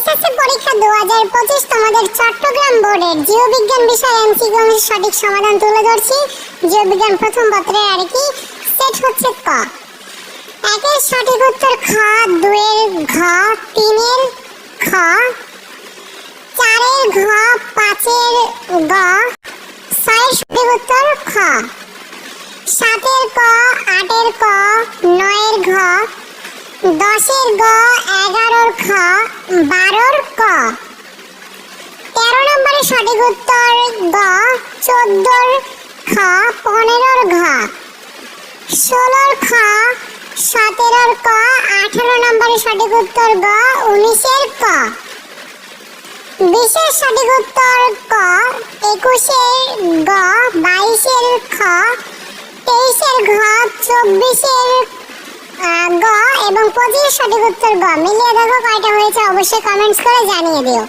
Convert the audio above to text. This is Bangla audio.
এইচএসসি পরীক্ষা দু হাজার পঁচিশ তোমাদের চট্টগ্রাম বোর্ডের জীববিজ্ঞান বিষয় এমসিকিউ সঠিক সমাধান তুলে ধরছি। জীববিজ্ঞান প্রথম পত্রের আর কি? সেট হচ্ছে ক। একের সঠিক উত্তর খ দুয়ের ঘ, তিনের খ চারের ঘ, পাঁচের গ, ছয়ের সঠিক উত্তর খ, সাতের ক, আটের ক, নয়ের ঘ, দশের গ এগারোর খ বারোর ক। তেরো নম্বরের সঠিক উত্তর গ, চোদ্দোর খ, পনেরোর ঘ। ষোলোর খ, সতেরোর ক, আঠারো নম্বরের সঠিক উত্তর গ, উনিশের ক। বিশের সঠিক উত্তর ক, একুশের গ, বাইশের খ, তেইশের ঘ, চব্বিশের গ এবং পঁচিশ সঠিক উত্তর গ। মিলিয়ে দেখো কয়টা হয়েছে অবশ্যই কমেন্টস করে জানিয়ে দিও।